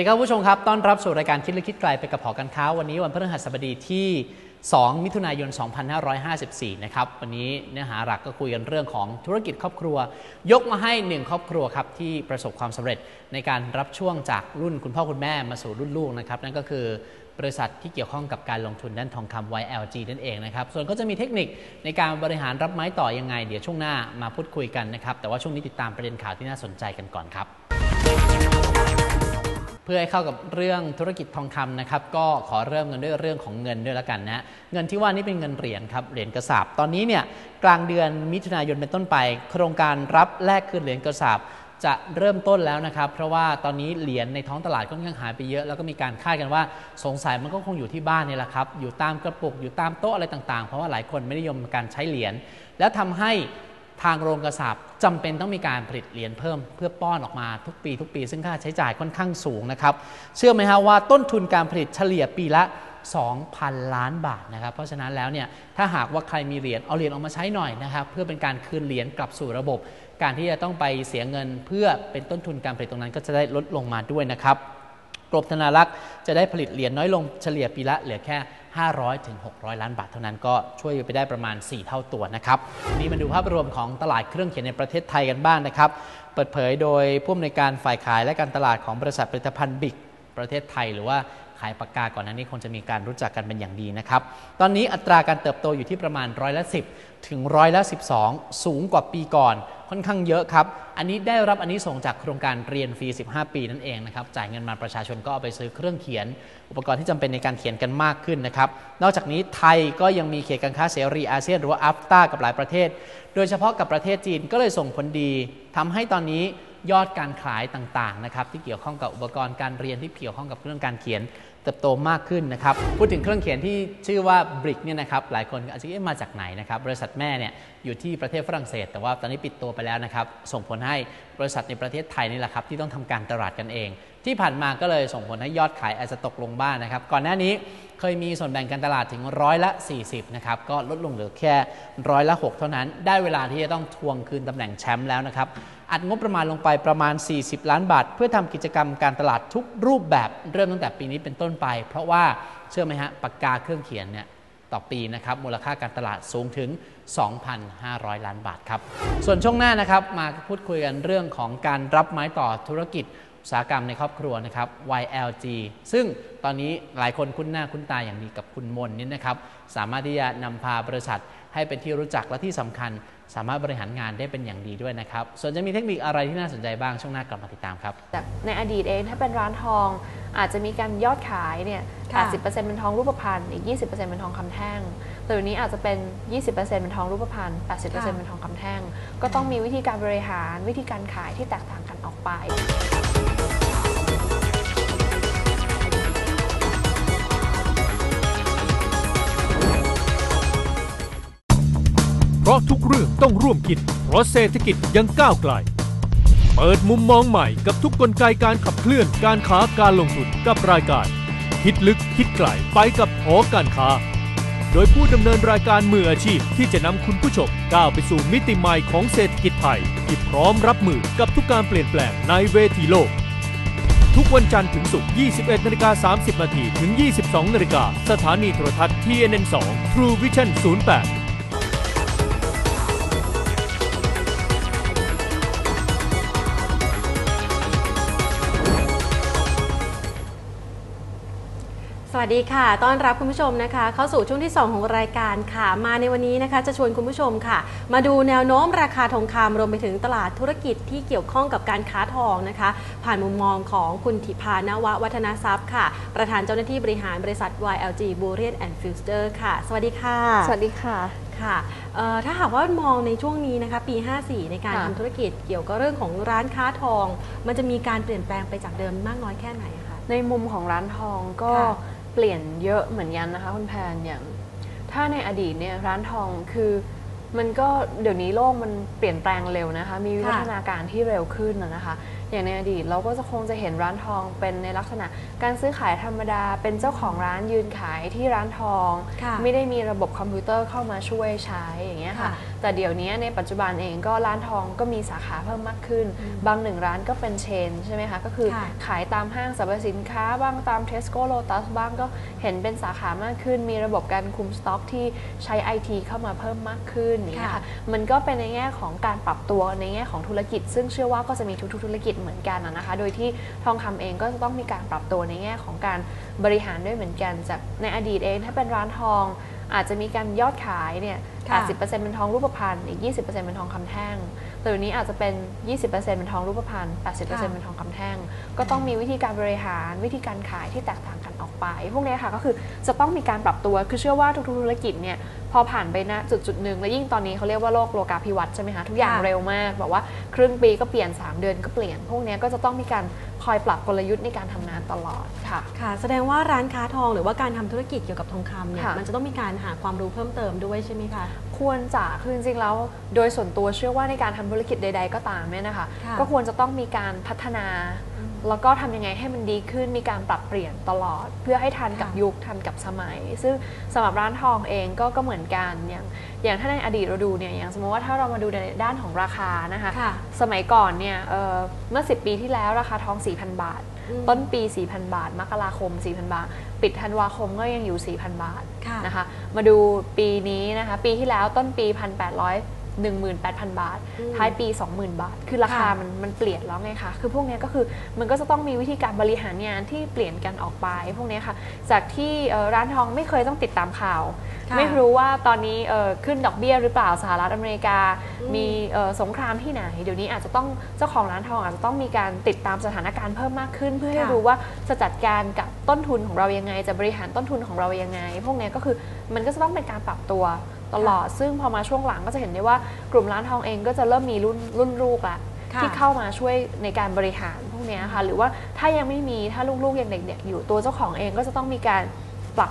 ดีครับผู้ชมครับ ต้อนรับสู่รายการคิดลึกคิดไกลไปกับหอการค้า วันนี้วันพฤหัสบดีที่ 2 มิถุนายน 2554 นะครับ วันนี้เนื้อหาหลักก็คุยกันเรื่องของธุรกิจครอบครัว ยกมาให้หนึ่งครอบครัวครับที่ประสบความสำเร็จในการรับช่วงจากรุ่นคุณพ่อคุณแม่มาสู่รุ่นลูกนะครับ นั่นก็คือบริษัทที่เกี่ยวข้องกับการลงทุนด้านทองคำ YLG นั่นเองนะครับ ส่วนก็จะมีเทคนิคในการบริหารรับไม้ต่อยังไง เดี๋ยวช่วงหน้ามาพูดคุยกันนะครับ แต่ว่าช่วงนี้ติดตามประเด็นข่าวที่น่าสนใจกันก่อนครับ พื่อให้เข้ากับเรื่องธุรกิจทองคำนะครับ ก็ขอเริ่มกันด้วยเรื่องของเงินด้วยแล้วกันนะเงินที่ว่านี่เป็นเงินเหรียญครับเหรียญกระสาบตอนนี้เนี่ยกลางเดือนมิถุนายนเป็นต้นไป โครงการรับแลกคืนเหรียญกระสาบจะเริ่มต้นแล้วนะครับ เพราะว่าตอนนี้เหรียญในท้องตลาดค่อนข้างหายไปเยอะ แล้วก็มีการคาดกันว่าสงสัยมันก็คงอยู่ที่บ้านนี่แหละครับ อยู่ตามกระปุก อยู่ตามโต๊ะอะไรต่างๆ เพราะว่าหลายคนไม่นิยมการใช้เหรียญ แล้วทำให้ ทางโรงกระสาบจำเป็นต้องมีการผลิตเหรียญเพิ่มเพื่อป้อนออกมาทุกปี ทุกปี ซึ่งค่าใช้จ่ายค่อนข้างสูงนะครับ เชื่อไหมฮะว่าต้นทุนการผลิตเฉลี่ยปีละ 2,000 ล้านบาทนะครับ เพราะฉะนั้นแล้วเนี่ยถ้าหากว่าใครมีเหรียญเอาเหรียญออกมาใช้หน่อยนะครับ เพื่อเป็นการคืนเหรียญกลับสู่ระบบ การที่จะต้องไปเสียเงินเพื่อเป็นต้นทุนการผลิตตรงนั้นก็จะได้ลดลงมาด้วยนะครับ กรมธนารักษ์จะได้ผลิตเหรียญน้อยลงเฉลี่ยปีละเหลือแค่ 500ถึง600 ล้านบาทเท่านั้นก็ช่วยไปได้ประมาณ 4 เท่าตัวนะครับนี่มาดูภาพรวมของตลาดเครื่องเขียนในประเทศไทยกันบ้างนะครับ เปิดเผยโดยผู้อำนวยการฝ่ายขายและการตลาดของบริษัทผลิตภัณฑ์บิกประเทศไทย หรือว่าขายปากกาก่อนหน้านี้คงจะมีการรู้จักกันเป็นอย่างดีนะครับ ตอนนี้อัตราการเติบโตอยู่ที่ประมาณร้อยละ10 ถึงร้อยละ12 สูงกว่าปีก่อน ค่อนข้างเยอะครับ อันนี้ได้รับอันนี้ส่งจากโครงการเรียนฟรี 15 ปีนั่นเองนะครับ จ่ายเงินมาประชาชนก็เอาไปซื้อเครื่องเขียน อุปกรณ์ที่จำเป็นในการเขียนกันมากขึ้นนะครับ นอกจากนี้ไทยก็ยังมีเขตการค้าเสรีอาเซียนหรือว่าอัฟตากับหลายประเทศ โดยเฉพาะกับประเทศจีนก็เลยส่งผลดีทำให้ตอนนี้ ยอดการขายต่างๆนะครับที่เกี่ยวข้องกับอุปกรณ์การเรียนที่เกี่ยวข้องกับเครื่องการเขียนเติบโตมากขึ้นนะครับ พูดถึงเครื่องเขียนที่ชื่อว่าบริกเนี่ยนะครับ หลายคนอาจจะเอ๊ะมาจากไหนนะครับ บริษัทแม่เนี่ยอยู่ที่ประเทศฝรั่งเศส แต่ว่าตอนนี้ปิดตัวไปแล้วนะครับ ส่งผลให้บริษัทในประเทศไทยนี่แหละครับที่ต้องทำการตลาดกันเอง ที่ผ่านมาก็เลยส่งผลให้ยอดขายอาจจะตกลงบ้างนนะครับ ก่อนหน้านี้เคยมีส่วนแบ่งการตลาดถึงร้อยละ 40 นะครับ ก็ลดลงเหลือแค่ร้อยละ 6 เท่านั้น ได้เวลาที่จะต้องทวงคืนตำแหน่งแชมป์แล้วนะครับ อัดงบประมาณลงไปประมาณ 40 ล้านบาท เพื่อทำกิจกรรมการตลาดทุกรูปแบบเริ่มตั้งแต่ปีนี้เป็นต้นไป เพราะว่าเชื่อไหมฮะปากกาเครื่องเขียนเนี่ยต่อปีนะครับมูลค่าการตลาดสูงถึง 2,500 ล้านบาทครับ ส่วนช่วงหน้านะครับมาพูดคุยกันเรื่องของการรับไม้ต่อธุรกิจอุตสาหกรรมในครอบครัวนะครับ YLG ซึ่งตอนนี้หลายคนคุ้นหน้าคุ้นตาอย่างดีกับคุณมนนี่นะครับ สามารถที่จะนำพาบริษัทให้เป็นที่รู้จักและที่สำคัญ สามารถบริหารงานได้เป็นอย่างดีด้วยนะครับ ส่วนจะมีเทคนิคอะไรที่น่าสนใจบ้างช่วงหน้ากลับมาติดตามครับจากในอดีตเองถ้าเป็นร้านทอง อาจจะมีการยอดขายเนี่ยค่ะ80%เป็นทองรูปพรรณอีก 20%เป็นทองคำแท่งแต่เดี๋ยวนี้อาจจะเป็น 20%เป็นทองรูปพรรณ80%เป็นทองคำแท่ง ก็ต้องมีวิธีการบริหารวิธีการขายที่แตกต่างกันออกไป ราะทุกเรื่องต้องร่วมคิด เพราะเศรษฐกิจยังก้าวไกล เปิดมุมมองใหม่กับทุกกลไกการขับเคลื่อนการค้าการลงทุนกับรายการ คิดลึกคิดไกลไปกับหอการค้า โดยผู้ดำเนินรายการมืออาชีพที่จะนำคุณผู้ชมก้าวไปสู่มิติใหม่ของเศรษฐกิจไทยที่พร้อมรับมือกับทุกการเปลี่ยนแปลงในเวทีโลกทุกวันจันทร์ถึงศุกร์ 21นาฬิกา30 นาที ถึง 22นาฬิกา สถานีโทรทัศน์ TNN2 True Vision 08 วัสดีค่ะ ต้อนรับคุณผู้ชมนะคะ เข้าสู่ช่วงที่ 2 ของรายการค่ะ มาในวันนี้นะคะ จะชวนคุณผู้ชมค่ะ มาดูแนวโน้มราคาทองคำรวมไปถึงตลาดธุรกิจที่เกี่ยวข้องกับการค้าทองนะคะ ผ่านมุมมองของคุณธิพานววัฒนทรัพย์ค่ะ ประธานเจ้าหน้าที่บริหารบริษัท YLG Bullion and Future ค่ะ สวัสดีค่ะ สวัสดีค่ะค่ะเอ่อถ้าหากว่ามองในช่วงนี้นะคะปี 54 ในการค่ะทำธุรกิจเกี่ยวกับเรื่องของร้านค้าทอง มันจะมีการเปลี่ยนแปลงไปจากเดิมมากน้อยแค่ไหนอะคะในมุมของร้านทองก็ค่ะเปลี่ยนเยอะเหมือนกันนะคะคุณแพนอย่าง ถ้าในอดีตเนี่ยร้านทองคือมันก็เดี๋ยวนี้โลกมันเปลี่ยนแปลงเร็วนะคะ มีวิวัฒนาการที่เร็วขึ้นนะนะคะ อย่างในอดีตเราก็จะคงจะเห็นร้านทองเป็นในลักษณะ การซื้อขายธรรมดา เป็นเจ้าของร้านยืนขายที่ร้านทอง ค่ะไม่ได้มีระบบคอมพิวเตอร์เข้ามาช่วยใช้อย่างเงี้ยค่ะ ค่ะแต่เดี๋ยวนี้ในปัจจุบันเองก็ร้านทองก็มีสาขาเพิ่มมากขึ้นบางหนึ่งร้านก็เป็นเชนใช่ไหมคะ ก็คือค่ะขายตามห้างสรรพสินค้า บ้างตามเทสโก้โลตัสบ้างก็เห็นเป็นสาขามากขึ้น มีระบบการคุมสต็อกที่ใช้ไอทีเข้ามาเพิ่มมากขึ้นอย่างเงี้ยค่ะมันก็เป็นในแง่ของการปรับตัวในแง่ของธุรกิจ ซึ่งเชื่อว่าก็จะมีทุกๆธุรกิจเหมือนกันนะนะคะ โดยที่ทองคำเองก็จะต้องมีการปรับตัวในแง่ของการบริหารด้วยเหมือนกันจากในอดีตเอง ถ้าเป็นร้านทองอาจจะมีการยอดขายเนี่ยค่ะ80%เป็นทองรูปพรรณอีก 20%เป็นทองคำแท่งแต่เดี๋ยวนี้อาจจะเป็น 20%เป็นทองรูปพรรณ80%เป็นทองคำแท่ง ก็ต้องมีวิธีการบริหารวิธีการขายที่แตกต่างกันออกไป พวกเนี้ยค่ะก็คือจะต้องมีการปรับตัว คือเชื่อว่าทุกๆธุรกิจเนี่ย พอผ่านไปณจุดจุดๆหนึ่งแล้วยิ่งตอนนี้เขาเรียกว่าโลกโลกาภิวัตน์ใช่ไหมคะทุกอย่างค่ะเร็วมากแบบว่าครึ่งปีก็เปลี่ยน 3 เดือนก็เปลี่ยน พวกเนี้ยก็จะต้องมีการคอยปรับกลยุทธ์ในการทำงานตลอดค่ะค่ะแสดงว่าร้านค้าทองหรือว่าการทำธุรกิจเกี่ยวกับทองคำเนี่ยค่ะมันจะต้องมีการหาความรู้เพิ่มเติมด้วยใช่ไหมคะควรจะคือจริงๆแล้วโดยส่วนตัวเชื่อว่าในการทำธุรกิจใด ๆ ก็ตามเนี่ยนะคะค่ะก็ควรจะต้องมีการพัฒนา แล้วก็ทำยังไงให้มันดีขึ้นมีการปรับเปลี่ยนตลอด เพื่อให้ทันกับค่ะยุคทันกับสมัย ซึ่งสำหรับร้านทองเองก็ก็เหมือนกันอย่างอย่างถ้าในอดีตเราดูเนี่ยอย่างสมมติว่าถ้าเรามาดูในด้านของราคานะคะค่ะสมัยก่อนเนี่ยเอ่อเมื่อ 10 ปีที่แล้วราคาทอง 4,000 บาทอืมต้นปี 4,000 บาท มกราคม 4,000 บาท ปิดธันวาคมก็ยังอยู่ 4,000 บาทค่ะนะคะมาดูปีนี้นะคะปีที่แล้วต้นปี 1,800 18,000 บาทอืมท้ายปี 20,000 บาท คือราคาค่ะมันมันเปลี่ยนแล้วไงคะ คือพวกเนี้ยก็คือมันก็จะต้องมีวิธีการบริหารงานที่เปลี่ยนกันออกไป พวกเนี้ยค่ะ จากที่เอ่อร้านทองไม่เคยต้องติดตามข่าวค่ะไม่รู้ว่าตอนนี้เอ่อขึ้นดอกเบี้ยหรือเปล่าสหรัฐอเมริกาอืมมีเอ่อสงครามที่ไหน เดี๋ยวนี้อาจจะต้องเจ้าของร้านทองอาจจะต้องมีการติดตามสถานการณ์เพิ่มมากขึ้น เพื่อให้ค่ะรู้ว่าจะจัดการกับต้นทุนของเรายังไง จะบริหารต้นทุนของเรายังไง พวกเนี้ยก็คือมันก็จะต้องเป็นการปรับตัว ตลอด ซึ่งพอมาช่วงหลังก็จะเห็นได้ว่ากลุ่มร้านทองเองก็จะเริ่มมีรุ่นรุ่นลูกละค่ะที่เข้ามาช่วยในการบริหารพวกเนี้ยค่ะหรือว่าถ้ายังไม่มีถ้าลูกๆยังเด็กๆอยู่ตัวเจ้าของเองก็จะต้องมีการปรับ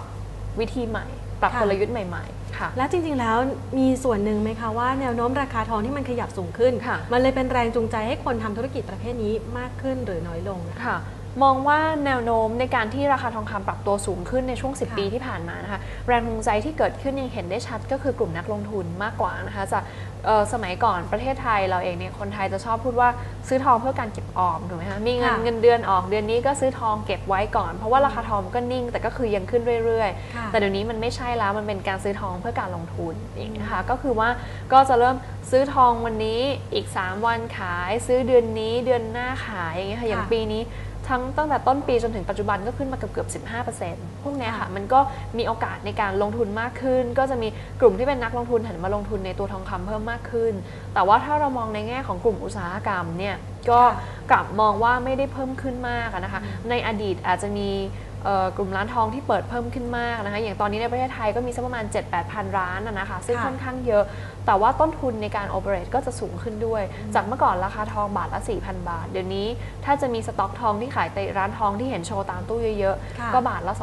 วิธีใหม่ ปรับค่ะกลยุทธ์ใหม่ ๆค่ะและจริงๆแล้วมีส่วนหนึ่งไหมคะว่าแนวโน้มราคาทองที่มันขยับสูงขึ้นค่ะมันเลยเป็นแรงจูงใจให้คนทำธุรกิจประเภทนี้มากขึ้นหรือน้อยลงอะค่ะ มองว่าแนวโน้มในการที่ราคาทองคำปรับตัวสูงขึ้นในช่วงค่ะ10 ปีที่ผ่านมานะคะแรงจูงใจที่เกิดขึ้นยังเห็นได้ชัดก็คือกลุ่มนักลงทุนมากกว่านะคะจากเอ่อสมัยก่อนประเทศไทยเราเองเนี่ยคนไทยจะชอบพูดว่าซื้อทองเพื่อการเก็บออมถูกไหมคะมีเงินค่ะเงินเดือนออกเดือนนี้ก็ซื้อทองเก็บไว้ก่อน เพราะว่าราคาทองก็นิ่ง แต่ก็คือยังขึ้นเรื่อยค่ะๆแต่เดี๋ยวนี้มันไม่ใช่แล้วมันเป็นการซื้อทองเพื่อการลงทุนอย่างนี้ยค่ะก็คือว่าก็จะเริ่มซื้อทองวันนี้อีก 3 วันขาย ซื้อเดือนนี้เดือนหน้าขายอย่างเงี้ยค่ะอย่างค่ะปีนี้ ทั้งตั้งแต่ต้นปีจนถึงปัจจุบันก็ขึ้นมาเกือบเกือบ 15%พวกเนี้ยค่ะมันก็มีโอกาสในการลงทุนมากขึ้น ก็จะมีกลุ่มที่เป็นนักลงทุนหันมาลงทุนในตัวทองคำเพิ่มมากขึ้น แต่ว่าถ้าเรามองในแง่ของกลุ่มอุตสาหกรรมเนี่ยก็ค่ะกลับมองว่าไม่ได้เพิ่มขึ้นมากอะนะคะ ในอดีตอาจจะมีเอ่อ กลุ่มร้านทองที่เปิดเพิ่มขึ้นมากนะคะอย่างตอนนี้ในประเทศไทยก็มีสักประมาณ 7-8พันร้านอะนะคะซึ่งค่ะค่อนข้างเยอะ แต่ว่าต้นทุนในการโอเปเรตก็จะสูงขึ้นด้วย จากเมื่อก่อนราคาทองบาทละ 4,000 บาท เดี๋ยวนี้ถ้าจะมีสต็อกทองที่ขายในร้านทองที่เห็นโชว์ตามตู้เยอะค่ะๆก็บาทละ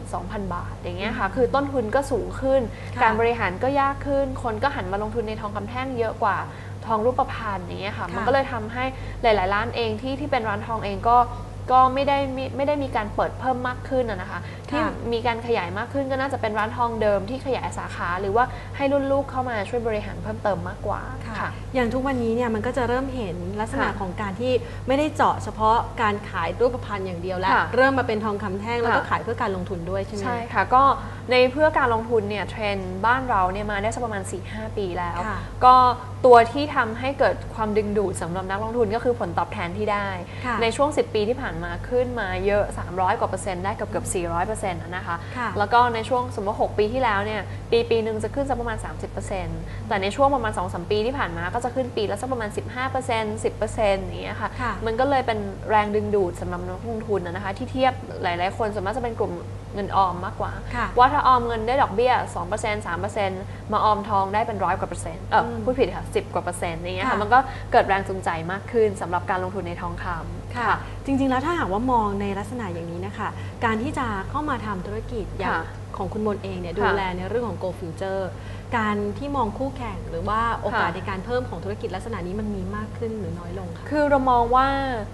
22,000 บาท อย่างเงี้ยค่ะคือต้นทุนก็สูงขึ้นค่ะการบริหารก็ยากขึ้น คนก็หันมาลงทุนในทองคำแท่งเยอะกว่าทองรูปพรรณอย่างเงี้ยค่ะมันค่ะก็เลยทำให้หลาย ๆ ร้านเองที่ที่เป็นร้านทองเองก็ ก็ไม่ได้ไม่ไม่ได้มีการเปิดเพิ่มมากขึ้นอะนะคะ ที่ค่ะมีการขยายมากขึ้นก็น่าจะเป็นร้านทองเดิมที่ขยายสาขาหรือว่าให้รุ่นลูกเข้ามาช่วยบริหารเพิ่มเติมมากกว่าค่ะ อย่างทุกวันนี้เนี่ยมันก็จะเริ่มเห็นลักษณะค่ะของการที่ไม่ได้เจาะเฉพาะการขายรูปพรรณอย่างเดียวแล้ว ค่ะ เริ่มมาเป็นทองคำแท่งแล้วก็ค่ะขายเพื่อการลงทุนด้วยใช่ไหม ใช่ค่ะก็ ในเพื่อการลงทุนเนี่ยเทรนด์บ้านเราเนี่ยมาได้สักประมาณ 4-5 ปีแล้วค่ะก็ตัวที่ทำให้เกิดความดึงดูดสำหรับนักลงทุนก็คือผลตอบแทนที่ได้ค่ะในช่วง 10 ปีที่ผ่านมาขึ้นมาเยอะ 300 กว่าเปอร์เซ็นต์ได้เกือบเกือบ400เปอร์เซ็นต์นะคะค่ะแล้วก็ในช่วงสมมติว่า6ปีที่แล้วเนี่ยปีปีหนึ่งจะขึ้นสักประมาณ 30%แต่ในช่วงประมาณ 2-3 ปีที่ผ่านมาก็จะขึ้นปีละสักประมาณ 15% 10%อย่างเงี้ยค่ะค่ะมันก็เลยเป็นแรงดึงดูดสำหรับนักลงทุนนะนะคะที่เทียบหลาย ๆ คนส่วนมากจะเป็นกลุ่ม เงินออมมากกว่าค่ะว่าถ้าออมเงินได้ดอกเบี้ย 2% 3%มาออมทองได้เป็นร้อยกว่าเปอร์เซ็นต์เอออมพูดผิดค่ะ10กว่าเปอร์เซ็นต์อย่างเงี้ยค่ะค่ะมันก็เกิดแรงจูงใจมากขึ้นสำหรับการลงทุนในทองคำค่ะ จริงๆแล้วถ้าหากว่ามองในลักษณะอย่างนี้นะคะ การที่จะเข้ามาทำธุรกิจอย่างค่ะ ของคุณมนเองเนี่ยดูค่ะแลในเรื่องของ Go Future การที่มองคู่แข่งหรือว่าโอกาสค่ะในการเพิ่มของธุรกิจลักษณะนี้มันมีมากขึ้นหรือน้อยลงคะคือเรามองว่า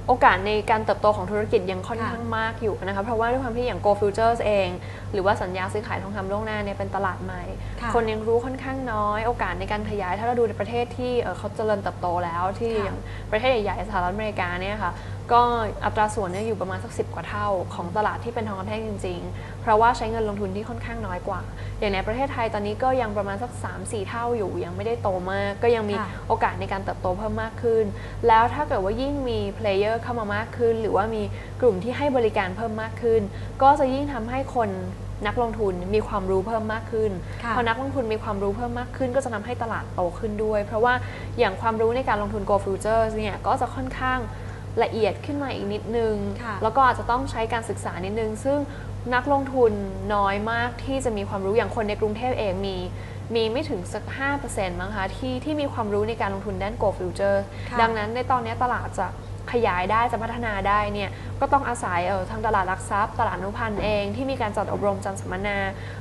โอกาสในการเติบโตของธุรกิจยังค่อนค่ะข้างมากอยู่นะคะเพราะว่าด้วยความที่อย่าง Go Futures เอง หรือว่าสัญญาซื้อขายทองคำล่วงหน้าเนี่ยเป็นตลาดใหม่ค่ะคนยังรู้ค่อนข้างน้อย โอกาสในการขยายถ้าเราดูในประเทศที่เอ่อเขาเจริญเติบโตแล้วที่ค่ะอย่างประเทศใหญ่ๆสหรัฐอเมริกาเนี่ยค่ะ ก็อัตราส่วนเนี่ยอยู่ประมาณสักสิกว่าเท่า ของตลาดที่เป็นทองคำแท่งจริง ๆ เพราะว่าใช้เงินลงทุนที่ค่อนข้างน้อยกว่า อย่างในประเทศไทยตอนนี้ก็ยังประมาณสัก 3-4 เท่าอยู่ ยังไม่ได้โตมาก ก็ยังมีค่ะโอกาสในการเติบโตเพิ่มมากขึ้น แล้วถ้าเกิดว่ายิ่งมีเพลเยอร์เข้ามามากขึ้น หรือว่ามีกลุ่มที่ให้บริการเพิ่มมากขึ้น ก็จะยิ่งทำให้คนนักลงทุนมีความรู้เพิ่มมากขึ้นค่ะพอนักลงทุนมีความรู้เพิ่มมากขึ้น ก็จะทำให้ตลาดโตขึ้นด้วย เพราะว่าอย่างความรู้ในการลงทุน Go Futures เนี่ยก็จะค่อนข้าง ละเอียดขึ้นมาอีกนิดนึงค่ะแล้วก็อาจจะต้องใช้การศึกษานิดนึง ซึ่งนักลงทุนน้อยมากที่จะมีความรู้อย่างคนในกรุงเทพเองมีมีไม่ถึงสัก 5%มั้งคะที่ที่มีความรู้ในการลงทุนด้าน Go Future ค่ะดังนั้นในตอนนี้ตลาดจะ ขยายได้จะพัฒนาได้เนี่ยก็ต้องอาศัยเออทางตลาดหลักทรัพย์ ตลาดอนุพันธ์เองที่มีการจัดอบรมจัดสัมมนา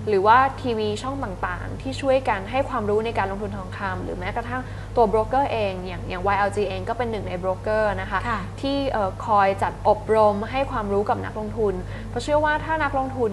หรือว่าทีวีช่องต่างๆ ที่ช่วยกันให้ความรู้ในการลงทุนทองคำหรือแม้กระทั่งตัวโบรกเกอร์เองอย่างอย่าง YLG เองก็เป็นหนึ่งในโบรกเกอร์นะคะค่ะที่เอ่อคอยจัดอบรมให้ความรู้กับนักลงทุน เพราะเชื่อว่าถ้านักลงทุน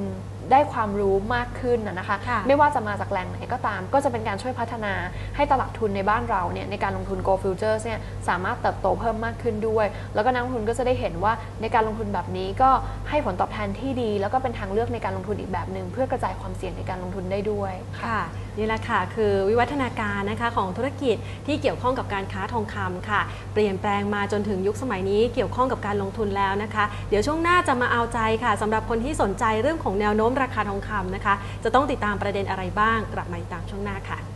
ได้ความรู้มากขึ้นนะนะคะค่ะไม่ว่าจะมาจากแหล่งไหนก็ตาม ก็จะเป็นการช่วยพัฒนาให้ตลาดทุนในบ้านเราเนี่ยในการลงทุน Go Futures เนี่ยสามารถเติบโตเพิ่มมากขึ้นด้วย แล้วก็นักลงทุนก็จะได้เห็นว่าในการลงทุนแบบนี้ก็ให้ผลตอบแทนที่ดี แล้วก็เป็นทางเลือกในการลงทุนอีกแบบหนึ่งเพื่อกระจายความเสี่ยงในการลงทุนได้ด้วยค่ะ นี่แหละค่ะ คือวิวัฒนาการนะคะของธุรกิจที่เกี่ยวข้องกับการค้าทองคำค่ะ เปลี่ยนแปลงมาจนถึงยุคสมัยนี้เกี่ยวข้องกับการลงทุนแล้วนะคะ เดี๋ยวช่วงหน้าจะมาเอาใจค่ะสำหรับคนที่สนใจเรื่องของแนวโน้มราคาทองคำนะคะ จะต้องติดตามประเด็นอะไรบ้าง กลับมาติดตามช่วงหน้าค่ะ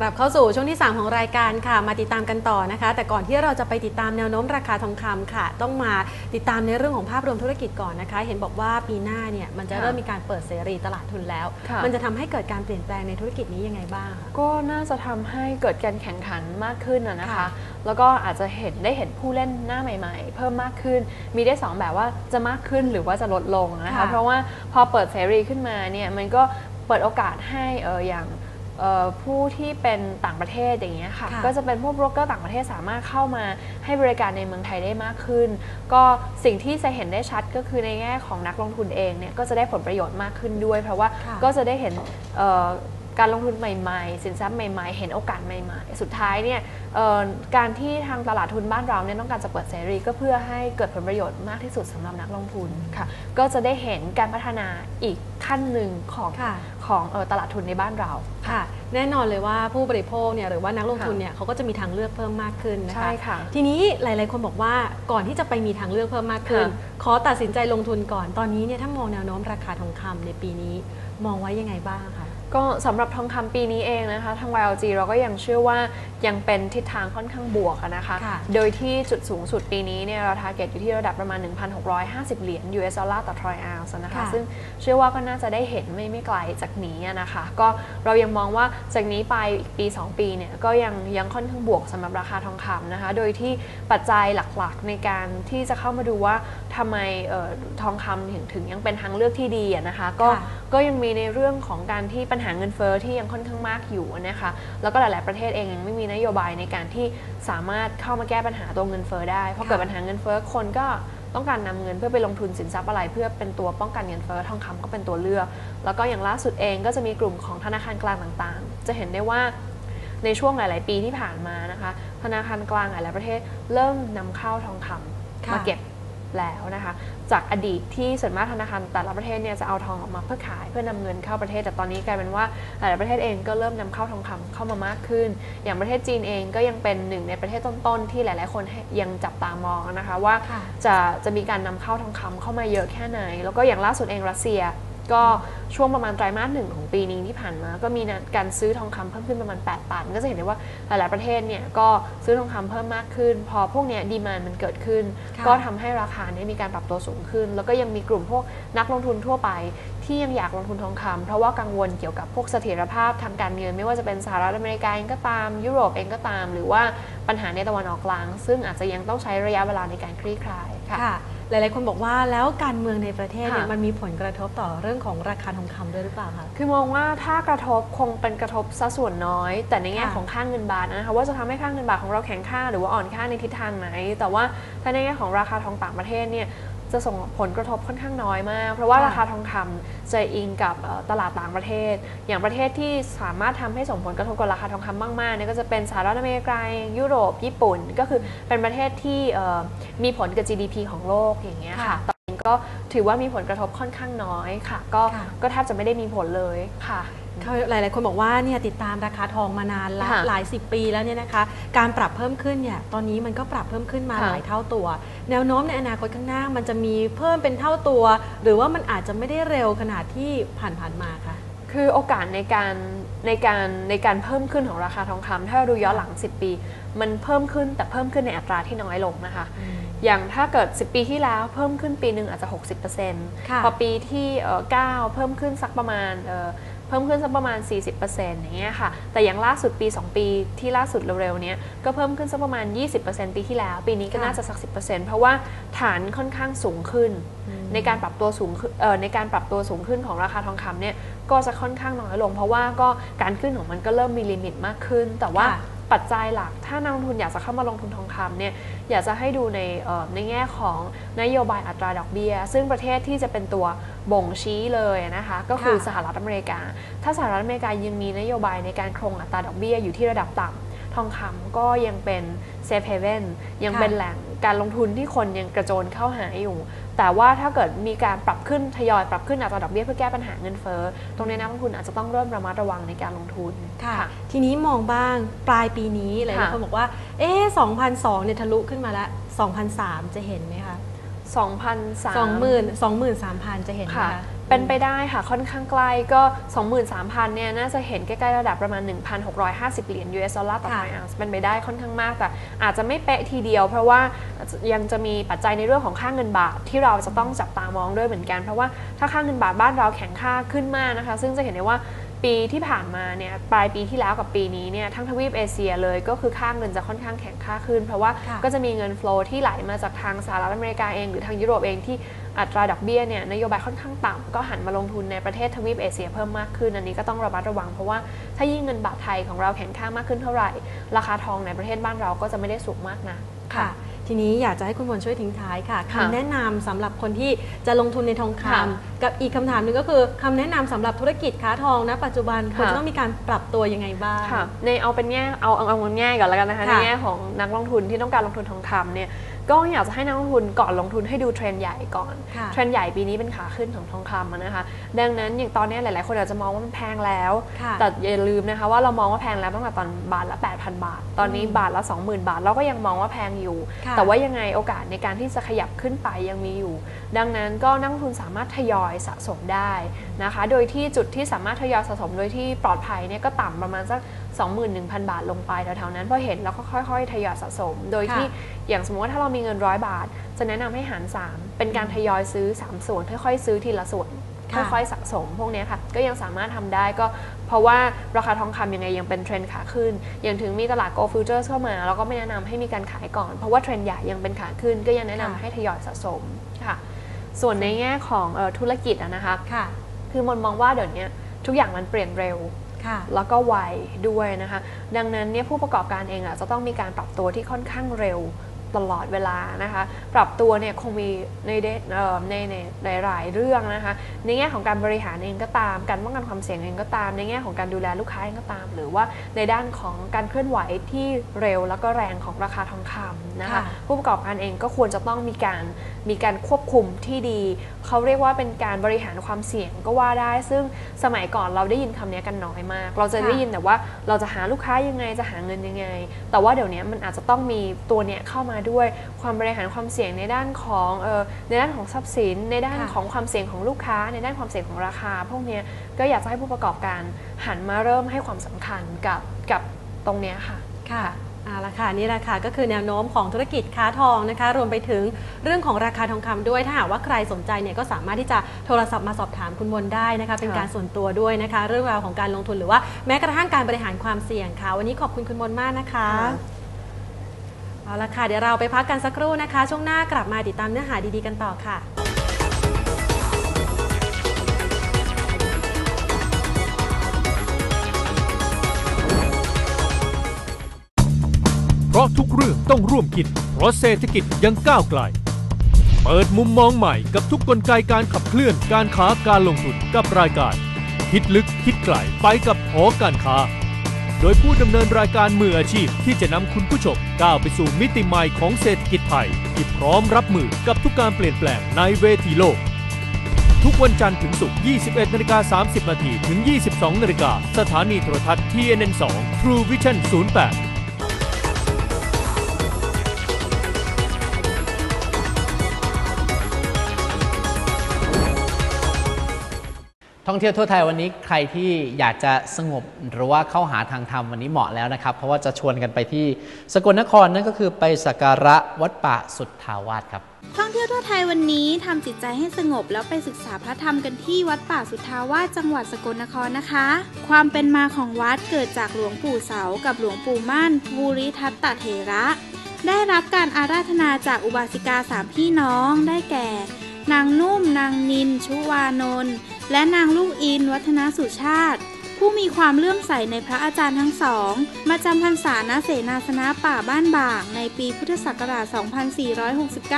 กลับเข้าสู่ช่วงที่ 3 ของรายการค่ะ มาติดตามกันต่อนะคะ แต่ก่อนที่เราจะไปติดตามแนวโน้มราคาทองคำค่ะ ต้องมาติดตามในเรื่องของภาพรวมธุรกิจก่อนนะคะ เห็นบอกว่าปีหน้าเนี่ยมันจะค่ะเริ่มมีการเปิดเสรีตลาดทุนแล้วค่ะมันจะทำให้เกิดการเปลี่ยนแปลงในธุรกิจนี้ยังไงบ้างคะก็น่าจะทำให้เกิดการแข่งขันมากขึ้นนะนะคะค่ะแล้วก็อาจจะเห็นได้เห็นผู้เล่นหน้าใหม่ ๆ เพิ่มมากขึ้น มีได้สองแบบว่าจะมากขึ้นหรือว่าจะลดลงนะคะค่ะเพราะว่าพอเปิดเสรีขึ้นมาเนี่ยมันก็เปิดโอกาสให้เอออย่างเอ่อ ผู้ที่เป็นต่างประเทศอย่างเงี้ยค่ะค่ะก็จะเป็นพวกโบรกเกอร์ต่างประเทศสามารถเข้ามาให้บริการในเมืองไทยได้มากขึ้น ก็สิ่งที่จะเห็นได้ชัดก็คือในแง่ของนักลงทุนเองเนี่ยก็จะได้ผลประโยชน์มากขึ้นด้วย เพราะว่าค่ะก็จะได้เห็นเอ่อ การลงทุนใหม่ๆ สินทรัพย์ใหม่ ๆ เห็นโอกาสใหม่ๆ สุดท้ายเนี่ยเอ่อการที่ทางตลาดทุนบ้านเราเนี่ยต้องการจะเปิดเสรี ก็เพื่อให้เกิดผลประโยชน์มากที่สุดสำหรับนักลงทุนค่ะ ก็จะได้เห็นการพัฒนาอีกขั้นหนึ่งของค่ะของเอ่อตลาดทุนในบ้านเราค่ะ แน่นอนเลยว่าผู้บริโภคเนี่ยหรือว่านักลงทุนค่ะเนี่ยเขาก็จะมีทางเลือกเพิ่มมากขึ้นนะคะใช่ค่ะทีนี้หลาย ๆ คนบอกว่าก่อนที่จะไปมีทางเลือกเพิ่มมากขึ้นค่ะขอตัดสินใจลงทุนก่อนตอนนี้เนี่ยถ้ามองแนวโน้มราคาทองคำในปีนี้ มองไว้ยังไงบ้างคะก็สำหรับทองคำปีนี้เองนะคะ ทาง YLG เราก็ยังเชื่อว่ายังเป็นทิศทางค่อนข้างบวกอะนะคะค่ะโดยที่จุดสูงสุดปีนี้เนี่ยเราทาร์เก็ตอยู่ที่ระดับประมาณ 1,650 เหรียญ US ดอลลาร์ต่อทรอยออนซ์นะคะค่ะซึ่งเชื่อว่าก็น่าจะได้เห็นไม่ไม่ไกลจากนี้อะนะคะ ก็เรายังมองว่าจากนี้ไปอีกปี 2 ปีเนี่ยก็ยังยังค่อนข้างบวกสำหรับราคาทองคำนะคะ โดยที่ปัจจัยหลักๆ ในการที่จะเข้ามาดูว่าทำไมเอ่อทองคำถึงถึงยังเป็นทางเลือกที่ดีอะนะคะก็ค่ะก็ยังมีในเรื่องของการที่ปัญหาเงินเฟ้อที่ยังค่อนข้างมากอยู่นะคะแล้วก็หลาย ๆประเทศเองยังไม่มีนโยบายในการที่สามารถเข้ามาแก้ปัญหาตัวเงินเฟ้อได้เพราะค่ะเกิดปัญหาเงินเฟ้อคนก็ ต้องการนำเงินเพื่อไปลงทุนสินทรัพย์อะไร เพื่อเป็นตัวป้องกันเงินเฟ้อทองคำก็เป็นตัวเลือก แล้วก็อย่างล่าสุดเองก็จะมีกลุ่มของธนาคารกลางต่างๆ จะเห็นได้ว่าในช่วงหลาย ๆ ปีที่ผ่านมานะคะ ธนาคารกลางหลาย ๆ ประเทศเริ่มนำเข้าทองคำค่ะมาเก็บ แล้วนะคะจากอดีตที่ส่วนมากธนาคารแต่ละประเทศเนี่ยจะเอาทองออกมาเพื่อขายเพื่อนำเงินเข้าประเทศ แต่ตอนนี้กลายเป็นว่าหลายๆประเทศเองก็เริ่มนำเข้าทองคำเข้ามามากขึ้น อย่างประเทศจีนเองก็ยังเป็นหนึ่งในประเทศต้นๆที่หลาย ๆ คนให้ยังจับตามองนะคะว่าค่ะจะจะมีการนำเข้าทองคำเข้ามาเยอะแค่ไหน แล้วก็อย่างล่าสุดเองรัสเซีย ก็ช่วงประมาณไตรมาสหนึ่งของปีนี้ที่ผ่านมา ก็มีการซื้อทองคำเพิ่มขึ้นประมาณ8ตันก็จะเห็นได้ว่าหลาย ๆ ประเทศเนี่ยก็ซื้อทองคำเพิ่มมากขึ้น พอพวกเนี้ยดีมานมันเกิดขึ้นค่ะก็ทำให้ราคาเนี่ยมีการปรับตัวสูงขึ้น แล้วก็ยังมีกลุ่มพวกนักลงทุนทั่วไป ที่ยังอยากลงทุนทองคำเพราะว่ากังวลเกี่ยวกับพวกเสถียรภาพทางการเงิน ไม่ว่าจะเป็นสหรัฐอเมริกาเองก็ตามยุโรปเองก็ตาม หรือว่าปัญหาในตะวันออกกลาง ซึ่งอาจจะยังต้องใช้ระยะเวลาในการคลี่คลายค่ะค่ะ หลาย ๆ คนบอกว่าแล้วการเมืองในประเทศเนี่ยค่ะ มันมีผลกระทบต่อเรื่องของราคาทองคำด้วยหรือเปล่าคะ คือมองว่าถ้ากระทบคงเป็นกระทบซะส่วนน้อย แต่ในแง่ค่ะของค่าเงินบาทนะคะว่าจะทำให้ค่าเงินบาทของเราแข็งค่าหรือว่าอ่อนค่าในทิศทางไหน แต่ว่าถ้าในแง่ของราคาทองต่างประเทศเนี่ย จะส่งผลกระทบค่อนข้างน้อยมาก เพราะว่าค่ะราคาทองคำจะอิงกับเอ่อตลาดต่างประเทศ อย่างประเทศที่สามารถทำให้ส่งผลกระทบกับราคาทองคำมากๆเนี่ยก็จะเป็นสหรัฐอเมริกายุโรป ญี่ปุ่น ก็คือเป็นประเทศที่เอ่อมีผลกับ GDP ของโลกอย่างเงี้ยค่ะค่ะตอนนี้ก็ถือว่ามีผลกระทบค่อนข้างน้อยค่ะ ก็ค่ะก็แทบจะไม่ได้มีผลเลยค่ะเขา หลาย ๆ คนบอกว่าเนี่ยติดตามราคาทองมานานละค่ะหลายสิบปีแล้วเนี่ยนะคะ การปรับเพิ่มขึ้นเนี่ยตอนนี้มันก็ปรับเพิ่มขึ้นมาค่ะ หลายเท่าตัว แนวโน้มในอนาคตข้างหน้ามันจะมีเพิ่มเป็นเท่าตัว หรือว่ามันอาจจะไม่ได้เร็วขนาดที่ผ่านๆมาค่ะ คือโอกาสในการในการในการเพิ่มขึ้นของราคาทองคำถ้าเราดูย้อนหลัง 10 ปี มันเพิ่มขึ้นแต่เพิ่มขึ้นในอัตราที่น้อยลงนะคะ อย่างถ้าเกิด 10 ปีที่แล้วเพิ่มขึ้นปีหนึ่งอาจจะ 60%ค่ะพอปีที่เอ่อ9เพิ่มขึ้นสักประมาณเอ่อ เพิ่มขึ้นสักประมาณ 40%อย่างเงี้ยค่ะ แต่อย่างล่าสุดปี 2 ปีที่ล่าสุดเร็วๆเนี้ยก็เพิ่มขึ้นสักประมาณ 20%ปีที่แล้ว ปีนี้ก็ค่ะน่าจะสัก 10%เพราะว่าฐานค่อนข้างสูงขึ้น ในการปรับตัวสูงขึ้นเอ่อในการปรับตัวสูงขึ้นของราคาทองคำเนี่ยก็จะค่อนข้างน้อยลง เพราะว่าก็การขึ้นของมันก็เริ่มมีลิมิตมากขึ้น แต่ว่าค่ะ ปัจจัยหลัก ถ้านักลงทุนอยากจะเข้ามาลงทุนทองคำเนี่ยอยากจะให้ดูในเอ่อในแง่ของนโยบายอัตราดอกเบี้ย ซึ่งประเทศที่จะเป็นตัวบ่งชี้เลยนะคะก็คือค่ะสหรัฐอเมริกา ถ้าสหรัฐอเมริกายังมีนโยบายในการคงอัตราดอกเบี้ยอยู่ที่ระดับต่ำทองคำก็ยังเป็นเซฟเฮเว่นยังค่ะเป็นแหล่งการลงทุนที่คนยังกระโจนเข้าหาอยู่ แต่ว่าถ้าเกิดมีการปรับขึ้นทยอยปรับขึ้นอัตราดอกเบี้ยเพื่อแก้ปัญหาเงินเฟ้อตรงนี้นักลงทุนอาจจะต้องเริ่มระมัดระวังในการลงทุนค่ะ ทีนี้มองบ้างปลายปีนี้หลายค่ะๆคนบอกว่าเอ๊ะ2002เนี่ยทะลุขึ้นมาแล้ว2003 จะเห็นไหมคะ 2003 20,000 23,000 จะเห็นไหมค่ะคะ เป็นไปได้ค่ะค่อนข้างใกล้ก็ 23,000เนี่ยน่าจะเห็นใกล้ๆระดับประมาณ 1,650 เหรียญ US ดอลลาร์ต่อค่ะไอออนซ์เป็นไปได้ค่อนข้างมากแต่อาจจะไม่เป๊ะทีเดียว เพราะว่ายังจะมีปัจจัยในเรื่องของค่าเงินบาทที่เราจะต้องจับตามองด้วยเหมือนกัน เพราะว่าถ้าค่าเงินบาทบ้านเราแข็งค่าขึ้นมากนะคะ ซึ่งจะเห็นได้ว่า ปีที่ผ่านมาเนี่ยปลายปีที่แล้วกับปีนี้เนี่ยทั้งทวีปเอเชียเลยก็คือค่าเงินจะค่อนข้างแข็งค่าขึ้น เพราะว่าค่ะก็จะมีเงินโฟลว์ที่ไหลมาจากทางสหรัฐอเมริกาเอง หรือทางยุโรปเองที่อัตราดอกเบี้ยเนี่ยนโยบายค่อนข้างต่ำก็หันมาลงทุนในประเทศทวีปเอเชียเพิ่มมากขึ้น อันนี้ก็ต้องระมัดระวัง เพราะว่าถ้ายิ่งเงินบาทไทยของเราแข็งค่ามากขึ้นเท่าไหร่ ราคาทองในประเทศบ้านเราก็จะไม่ได้สูงมากนะค่ะ ทีนี้อยากจะให้คุณมนช่วยทิ้งท้ายค่ะค่ะคำแนะนำสำหรับคนที่จะลงทุนในทองคค่ะำกับอีกคำถามหนึ่งก็คือคำแนะนำสำหรับธุรกิจค้าทองนะปัจจุบันควรค่ะ จะต้องมีการปรับตัวยังไงบ้าง ค่ะในเอาเป็นแง่เอาเอาเอาแง่ก่อนแล้วกันนะคะในค่ะแง่ของนักลงทุนที่ต้องการลงทุนทองคำเนี่ยก็อยากจะให้นักลงทุนก่อนลงทุนให้ดูเทรนด์ใหญ่ก่อนค่ะเทรนด์ใหญ่ปีนี้เป็นขาขึ้นของทองคำอะนะคะ ดังนั้นอย่างตอนนี้หลาย ๆ คนอาจจะมองว่ามันแพงแล้วค่ะแต่อย่าลืมนะคะว่าเรามองว่าแพงแล้วตั้งแต่ตอนบาทละ 8,000 บาท ตอนนี้บาทละ 20,000 บาทเราก็ยังมองว่าแพงอยู่ค่ะแต่ว่ายังไงโอกาสในการที่จะขยับขึ้นไปยังมีอยู่ ดังนั้นก็นักลงทุนสามารถทยอยสะสมได้ นะคะ โดยที่จุดที่สามารถทยอยสะสมโดยที่ปลอดภัยเนี่ยก็ต่ำประมาณสัก 21,000 บาทลงไปแถวๆนั้นพอเห็นแล้วก็ค่อยๆ ทยอยสะสม โดยที่ค่ะอย่างสมมติว่าถ้าเรามีเงินร้อยบาท จะแนะนำให้หาร 3 เป็นการทยอยซื้อ 3 ส่วนค่อยๆซื้อทีละส่วนค่ะค่อยๆสะสมพวกเนี้ยค่ะ ก็ยังสามารถทำได้ก็เพราะว่าราคาทองคำยังไงยังเป็นเทรนด์ขาขึ้นยังถึงมีตลาด Gold Futures เข้ามาแล้วก็ไม่แนะนำให้มีการขายก่อน เพราะว่าเทรนด์ใหญ่ยังเป็นขาขึ้น ก็ยังแนะนำค่ะให้ทยอยสะสมค่ะ ส่วนในแง่ของเอ่อธุรกิจอะนะคะ ค่ะคือมนมองว่าเดี๋ยวนี้ทุกอย่างมันเปลี่ยนเร็วค่ะแล้วก็ไวด้วยนะคะ ดังนั้นเนี่ยผู้ประกอบการเองอะจะต้องมีการปรับตัวที่ค่อนข้างเร็ว ตลอดเวลานะคะ ปรับตัวเนี่ยคงมีในเดเอ่อในในในหลายเรื่องนะคะ ในแง่ของการบริหารเองก็ตาม การป้องกันความเสี่ยงเองก็ตาม ในแง่ของการดูแลลูกค้าเองก็ตาม หรือว่าในด้านของการเคลื่อนไหวที่เร็วแล้วก็แรงของราคาทองคำนะคะค่ะผู้ประกอบการเองก็ควรจะต้องมีการมีการควบคุมที่ดี เขาเรียกว่าเป็นการบริหารความเสี่ยงก็ว่าได้ ซึ่งสมัยก่อนเราได้ยินคำนี้กันน้อยมาก เราจะค่ะได้ยินแต่ว่าเราจะหาลูกค้ายังไงจะหาเงินยังไง แต่ว่าเดี๋ยวนี้มันอาจจะต้องมีตัวเนี้ยเข้ามาด้วยความบริหารความเสี่ยงในด้านของเออในด้านของทรัพย์สิน ในด้านค่ะของความเสี่ยงของลูกค้า ในด้านความเสี่ยงของราคา พวกเนี้ยก็อยากจะให้ผู้ประกอบการหันมาเริ่มให้ความสำคัญกับกับตรงเนี้ยค่ะค่ะเอาละค่ะนี่แหละค่ะก็คือแนวโน้มของธุรกิจค้าทองนะคะ รวมไปถึงเรื่องของราคาทองคำด้วยถ้าหากว่าใครสนใจเนี่ยก็สามารถที่จะโทรศัพท์มาสอบถามคุณมนได้นะคะ เป็นค่ะการส่วนตัวด้วยนะคะ เรื่องราวของการลงทุนหรือว่าแม้กระทั่งการบริหารความเสี่ยงค่ะ วันนี้ขอบคุณคุณมนมากนะคะ เอาละค่ะ เดี๋ยวเราไปพักกันสักครู่นะคะ ช่วงหน้ากลับมาติดตามเนื้อหาดีๆกันต่อค่ะเพราะทุกเรื่องต้องร่วมคิด เพราะเศรษฐกิจยังก้าวไกล เปิดมุมมองใหม่กับทุกกลไกการขับเคลื่อนการค้าการลงทุนกับรายการ คิดลึกคิดไกลไปกับหอการค้า โดยผู้ดำเนินรายการมืออาชีพที่จะนำคุณผู้ชมก้าวไปสู่มิติใหม่ของเศรษฐกิจไทย ที่พร้อมรับมือกับทุกการเปลี่ยนแปลงในเวทีโลก ทุกวันจันทร์ถึงศุกร์ 21นาฬิกา30นาทีถึง 22นาฬิกาสถานีโทรทัศน์ TNN2 True Vision 08 ท่องเที่ยวทั่วไทยวันนี้ใครที่อยากจะสงบหรือว่าเข้าหาทางธรรมวันนี้เหมาะแล้วนะครับ เพราะว่าจะชวนกันไปที่สกลนครนั่นก็คือไปสักการะวัดป่าสุทธาวาสครับ ท่องเที่ยวทั่วไทยวันนี้ทำจิตใจให้สงบแล้วไปศึกษาพระธรรมกันที่วัดป่าสุทธาวาสจังหวัดสกลนครนะคะ ความเป็นมาของวัดเกิดจากหลวงปู่เสา กับหลวงปู่มั่นภูริทัตตเถระ ได้รับการอาราธนาจากอุบาสิกาสามพี่น้องได้แก่ นางนุ่ม นางนิน ชุวานนท์และนางลูกอิน วัฒนสุชาติ ผู้มีความเลื่อมใสในพระอาจารย์ทั้งสอง มาจำพรรษาณเสนาสนะป่าบ้านบางในปีพุทธศักราช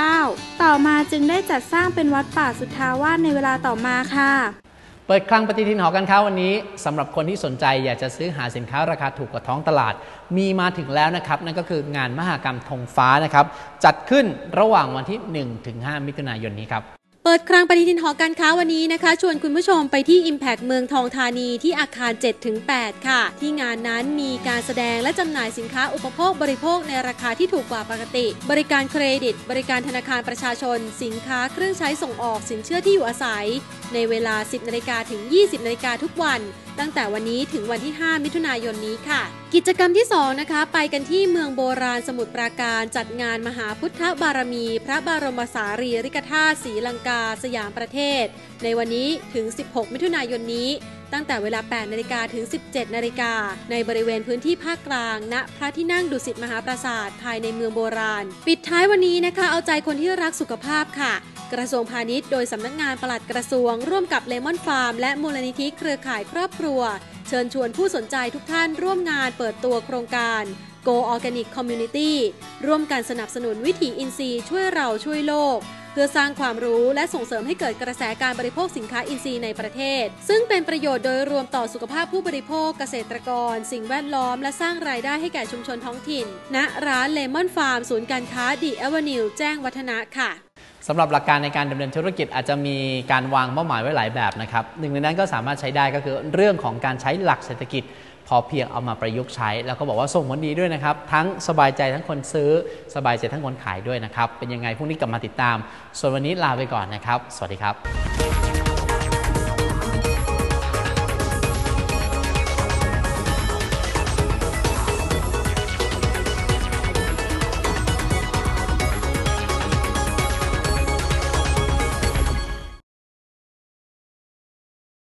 2469 ต่อมาจึงได้จัดสร้างเป็นวัดป่าสุทธาวาสในเวลาต่อมาค่ะ เปิดคลังปฏิทินหอการค้าวันนี้สำหรับคนที่สนใจอยากจะซื้อหาสินค้าราคาถูกกว่าท้องตลาด มีมาถึงแล้วนะครับ นั่นก็คืองานมหกรรมธงฟ้านะครับ จัดขึ้นระหว่างวันที่ 1-5 มิถุนายนนี้ครับ เปิดครั้งปฏิทินหอการค้าวันนี้นะคะ ชวนคุณผู้ชมไปที่ Impact เมืองทองธานีที่อาคาร 7-8 ค่ะ ที่งานนั้นมีการแสดงและจำหน่ายสินค้าอุปโภคบริโภคในราคาที่ถูกกว่าปกติ บริการเครดิต บริการธนาคารประชาชน สินค้าเครื่องใช้ส่งออกสินเชื่อที่อยู่อาศัย ในเวลา 10นาฬิกาถึง 20นาฬิกาทุกวันตั้งแต่วันนี้ถึงวันที่ 5 มิถุนายนนี้ค่ะ กิจกรรมที่ 2 นะคะ ไปกันที่เมืองโบราณสมุทรปราการจัดงานมหาพุทธบารมี พระบรมสารีริกธาตุศรีลังกา สยามประเทศ ในวันนี้ถึง 16 มิถุนายนนี้ ตั้งแต่เวลา 8 นาฬิกาถึง 17 นาฬิกา ในบริเวณพื้นที่ภาคกลาง ณ พระที่นั่งดุสิตมหาปราสาทภายในเมืองโบราณ ปิดท้ายวันนี้นะคะ เอาใจคนที่รักสุขภาพค่ะ กระทรวงพาณิชย์โดยสำนักงานปลัดกระทรวง ร่วมกับเลมอนฟาร์มและมูลนิธิเครือข่ายครอบครัว เชิญชวนผู้สนใจทุกท่านร่วมงานเปิดตัวโครงการ Go Organic Community ร่วมกันสนับสนุนวิถีอินทรีย์ช่วยเราช่วยโลก เพื่อสร้างความรู้และส่งเสริมให้เกิดกระแสการบริโภคสินค้าอินทรีย์ในประเทศ ซึ่งเป็นประโยชน์โดยรวมต่อสุขภาพผู้บริโภคเกษตรกร สิ่งแวดล้อม และสร้างรายได้ให้แก่ชุมชนท้องถิ่น ณร้านเลมอนฟาร์มศูนย์การค้าดีเอเวนิวแจ้งวัฒนะค่ะสำหรับหลักการในการดำเนินธุรกิจอาจจะมีการวางเป้าหมายไว้หลายแบบนะครับหนึ่งในนั้นก็สามารถใช้ได้ก็คือเรื่องของการใช้หลักเศรษฐกิจ พอเพียงเอามาประยุกต์ใช้ แล้วก็บอกว่าส่งผลดีด้วยนะครับ ทั้งสบายใจทั้งคนซื้อ สบายใจทั้งคนขายด้วยนะครับ เป็นยังไงพรุ่งนี้กลับมาติดตาม ส่วนวันนี้ลาไปก่อนนะครับ สวัสดีครับ